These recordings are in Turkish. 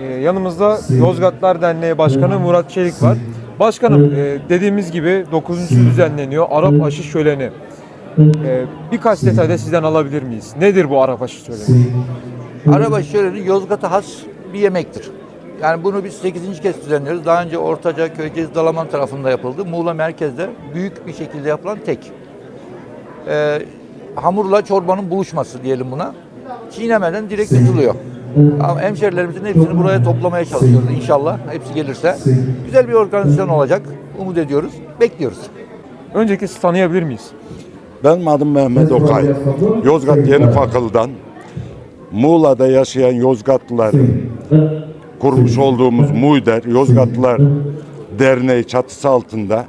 Ee, yanımızda Yozgatlar Derneği Başkanı Murat Çelik var. Başkanım e, dediğimiz gibi 9. düzenleniyor Arap aşı şöleni. Ee, birkaç detay da sizden alabilir miyiz? Nedir bu Arap aşı şöleni? Araba şöleni Yozgat'a has bir yemektir. Yani bunu biz 8. kez düzenliyoruz. Daha önce Ortaca, Köyceğiz, Dalaman tarafında yapıldı. Muğla merkezde büyük bir şekilde yapılan tek. Ee, hamurla çorbanın buluşması diyelim buna. Çiğnemeden direkt yutuluyor. Ama hemşerilerimizin hepsini buraya toplamaya çalışıyoruz inşallah. Hepsi gelirse. Güzel bir organizasyon olacak. Umut ediyoruz. Bekliyoruz. Önceki sizi tanıyabilir miyiz? Benim adım Mehmet Okay. Yozgat Yeni Fakıl'dan Muğla'da yaşayan Yozgatlılar kurmuş olduğumuz MUYDER Yozgatlılar Derneği çatısı altında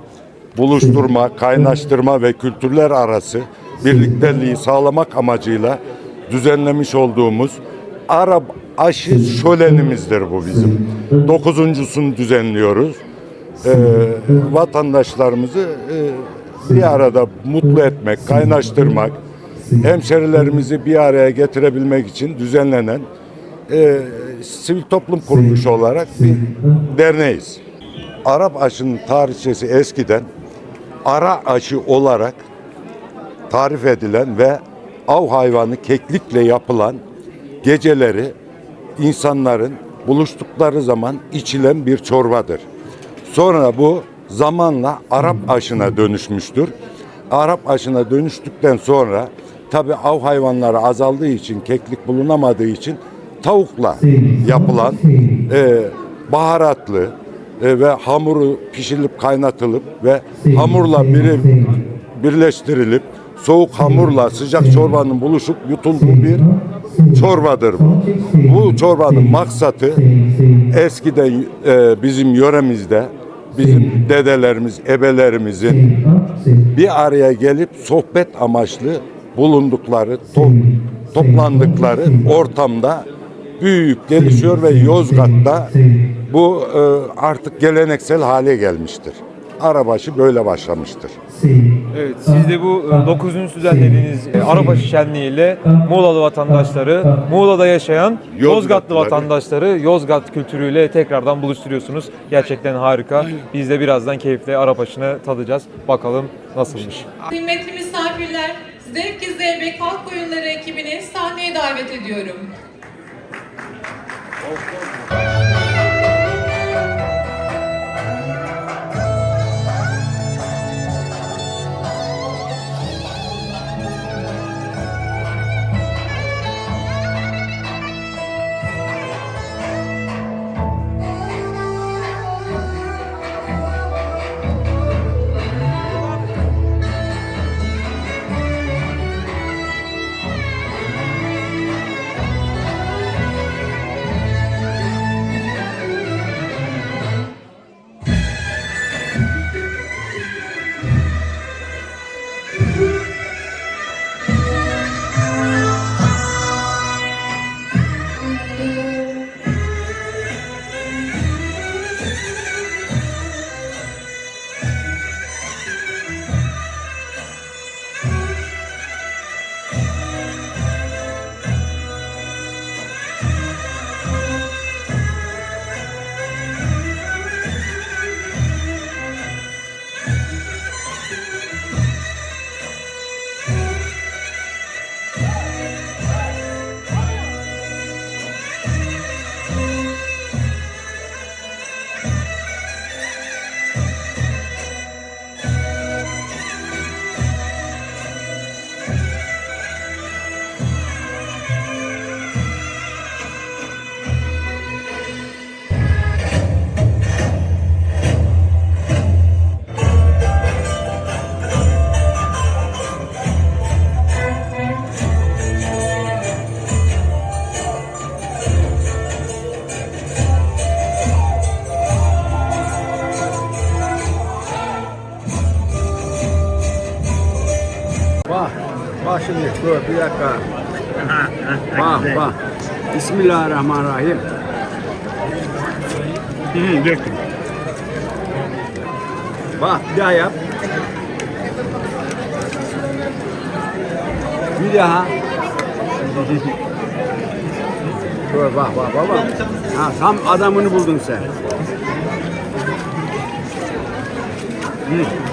buluşturma, kaynaştırma ve kültürler arası birlikteliği sağlamak amacıyla düzenlemiş olduğumuz Arap aşı şölenimizdir bu bizim. Dokuzuncusunu düzenliyoruz. Ee, vatandaşlarımızı e, bir arada mutlu etmek, kaynaştırmak, hemşerilerimizi bir araya getirebilmek için düzenlenen e, sivil toplum kuruluşu olarak bir derneğiz. Arap aşının tarihçesi eskiden ara aşı olarak tarif edilen ve av hayvanı keklikle yapılan geceleri insanların buluştukları zaman içilen bir çorbadır. Sonra bu zamanla Arap aşına dönüşmüştür. Arap aşına dönüştükten sonra tabi av hayvanları azaldığı için, keklik bulunamadığı için tavukla yapılan e, baharatlı e, ve hamuru pişirilip kaynatılıp ve hamurla biri birleştirilip soğuk hamurla sıcak çorbanın buluşup yutulduğu bir çorbadır bu. Bu çorbanın maksatı eskiden e, bizim yöremizde bizim dedelerimiz, ebelerimizin bir araya gelip sohbet amaçlı bulundukları, to- toplandıkları ortamda büyüyüp gelişiyor ve Yozgat'ta bu e, artık geleneksel hale gelmiştir. Arabaşı böyle başlamıştır. Evet, siz de bu 9. düzenlediğiniz e, Arap aşı şenliğiyle Muğla'lı vatandaşları, Muğla'da yaşayan Yozgatlı vatandaşları Yozgat kültürüyle tekrardan buluşturuyorsunuz. Gerçekten harika. Biz de birazdan keyifle Arap aşını tadacağız. Bakalım nasılmış. Kıymetli misafirler, Zevk Zeybek Halk Oyunları ekibini sahneye davet ediyorum. Bak, bak şimdi dur bir dakika. Bak bak. Bismillahirrahmanirrahim. Bak bir daha yap. Bir daha. Dur bak bak baba. Ha, tam adamını buldun sen. Hı.